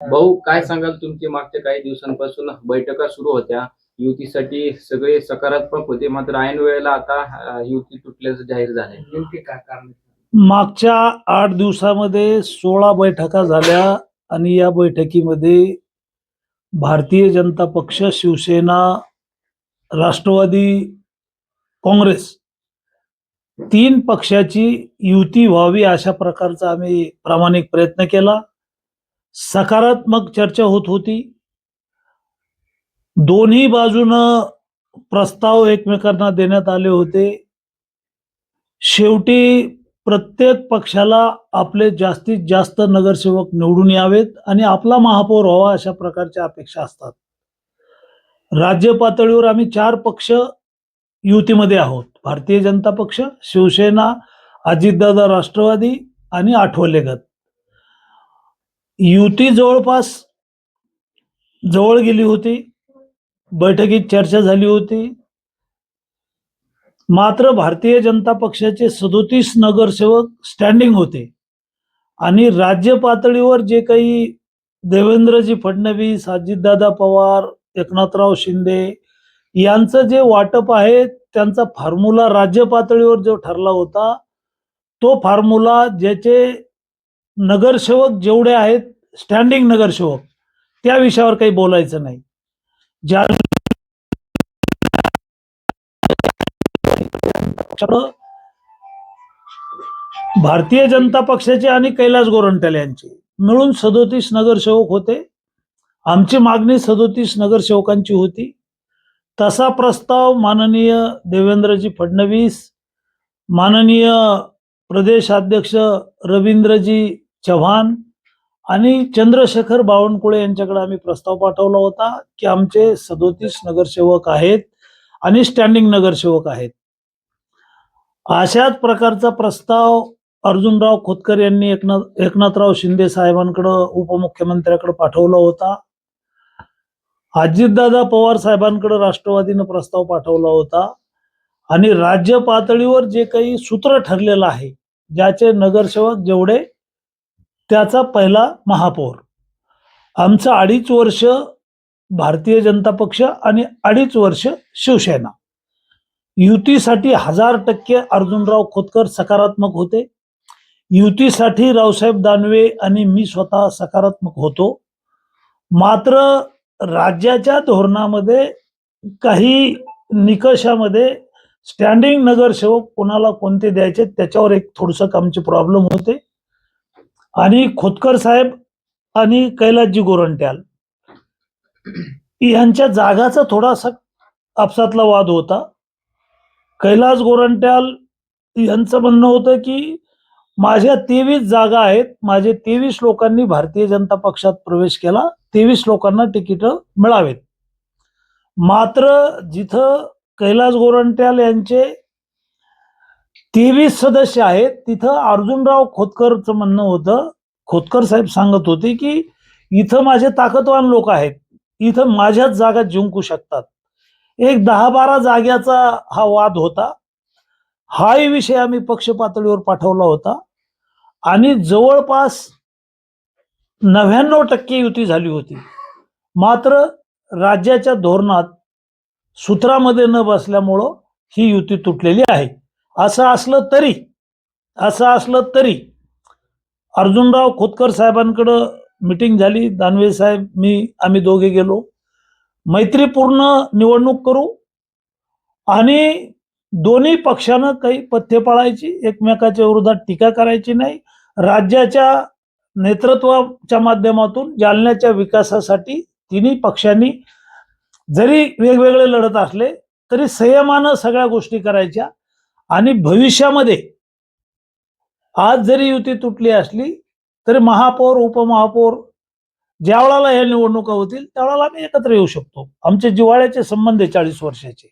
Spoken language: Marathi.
भाऊ काय सांगाल तुमची मागच्या काही दिवसांपासून बैठका सुरू होत्या. युतीसाठी सगळे सकारात्मक होते मात्र ऐन वेळेला आता युती तुटल्याचं जाहीर झालंय. नेमके काय कारण मागच्या आठ दिवसामध्ये सोळा बैठका झाल्या आणि या बैठकीमध्ये भारतीय जनता पक्ष शिवसेना राष्ट्रवादी काँग्रेस तीन पक्षाची युती व्हावी अशा प्रकारचा आम्ही प्रामाणिक प्रयत्न केला. सकारात्मक चर्चा होत होती. दोन्ही बाजूनं प्रस्ताव एकमेकांना देण्यात आले होते. शेवटी प्रत्येक पक्षाला आपले जास्तीत जास्त नगरसेवक निवडून यावेत आणि आपला महापौर व्हावा अशा प्रकारच्या अपेक्षा असतात. राज्य पातळीवर आम्ही चार पक्ष युतीमध्ये आहोत. भारतीय जनता पक्ष शिवसेना अजितदादा राष्ट्रवादी आणि आठवले गट. युती जवळपास जवळ गेली होती. बैठकीत चर्चा झाली होती. मात्र भारतीय जनता पक्षाचे सदोतीस नगरसेवक स्टँडिंग होते. आणि राज्य पातळीवर जे काही देवेंद्रजी फडणवीस अजितदादा पवार एकनाथराव शिंदे यांचं जे वाटप आहे त्यांचा फॉर्म्युला राज्य पातळीवर जो ठरला होता तो फॉर्म्युला ज्याचे नगरसेवक जेवढे आहेत स्टँडिंग नगरसेवक त्या विषयावर काही बोलायचं नाही. ज्या भारतीय जनता पक्षाचे आणि कैलास गोरंट्याल यांचे. मिळून सदोतीस नगरसेवक होते. आमची मागणी सदोतीस नगरसेवकांची होती. तसा प्रस्ताव माननीय देवेंद्रजी फडणवीस माननीय प्रदेशाध्यक्ष रवींद्रजी चव्हाण आणि चंद्रशेखर बावनकुळे यांच्याकडे आम्ही प्रस्ताव पाठवला होता की आमचे सदोतीस नगरसेवक आहेत आणि स्टँडिंग नगरसेवक आहेत. अशाच प्रकारचा प्रस्ताव अर्जुनराव खोतकर यांनी एकनाथ एकनाथराव शिंदे साहेबांकडं उपमुख्यमंत्र्याकडे पाठवला होता. अजितदादा पवार साहेबांकडे राष्ट्रवादीनं प्रस्ताव पाठवला होता. आणि राज्य पातळीवर जे काही सूत्र ठरलेलं आहे ज्याचे नगरसेवक जेवढे त्याचा पहिला महापौर. आमचं अडीच वर्ष भारतीय जनता पक्ष आणि अडीच वर्ष शिवसेना. युतीसाठी हजार टक्के अर्जुनराव खोतकर सकारात्मक होते. युतीसाठी रावसाहेब दानवे आणि मी स्वतः सकारात्मक होतो. मात्र राज्याच्या धोरणामध्ये काही निकषामध्ये स्टँडिंग नगरसेवक कोणाला कोणते द्यायचे त्याच्यावर एक थोडस आमचे प्रॉब्लेम होते. आणि खोतकर साहेब आणि कैलासजी गोरंट्याल. यांच्या जागाचा थोडासा आपसातला वाद होता. कैलास गोरंट्याल यांचं म्हणणं होतं की माझ्या तेवीस जागा आहेत माझे तेवीस लोकांनी भारतीय जनता पक्षात प्रवेश केला तेवीस लोकांना तिकीट मिळावेत. मात्र जिथं कैलास गोरंट्याल यांचे तेवीस सदस्य आहेत. तिथं अर्जुनराव खोतकरचं म्हणणं होतं. खोतकर साहेब सांगत होते की इथं माझे ताकदवान लोक आहेत. इथं माझ्याच जागा जिंकू शकतात. एक दहा बारा जाग्याचा हा वाद होता. हाही विषय आम्ही पक्ष पातळीवर पाठवला होता. आणि जवळपास नव्याण्णव टक्के युती झाली होती. मात्र राज्याच्या धोरणात सूत्रामध्ये न बसल्यामुळं ही युती तुटलेली आहे. असं असलं तरी असं असलं तरी अर्जुनराव खोतकर साहेबांकडं मिटिंग झाली. दानवे साहेब मी आम्ही दोघे गेलो. मैत्रीपूर्ण निवडणूक करू आणि दोन्ही पक्षानं काही पथ्य पाळायची एकमेकाच्या विरोधात टीका करायची नाही. राज्याच्या नेतृत्वाच्या माध्यमातून जालन्याच्या विकासासाठी तिन्ही पक्षांनी जरी वेगवेगळे लढत असले तरी संयमानं सगळ्या गोष्टी करायच्या. आणि भविष्यामध्ये आज जरी युती तुटली असली तरी महापौर उपमहापौर ज्या वेळेला ह्या निवडणुका होतील त्यावेळेला आम्ही एकत्र येऊ शकतो. आमचे जिव्हाळ्याचे संबंध आहे चाळीस वर्षाचे.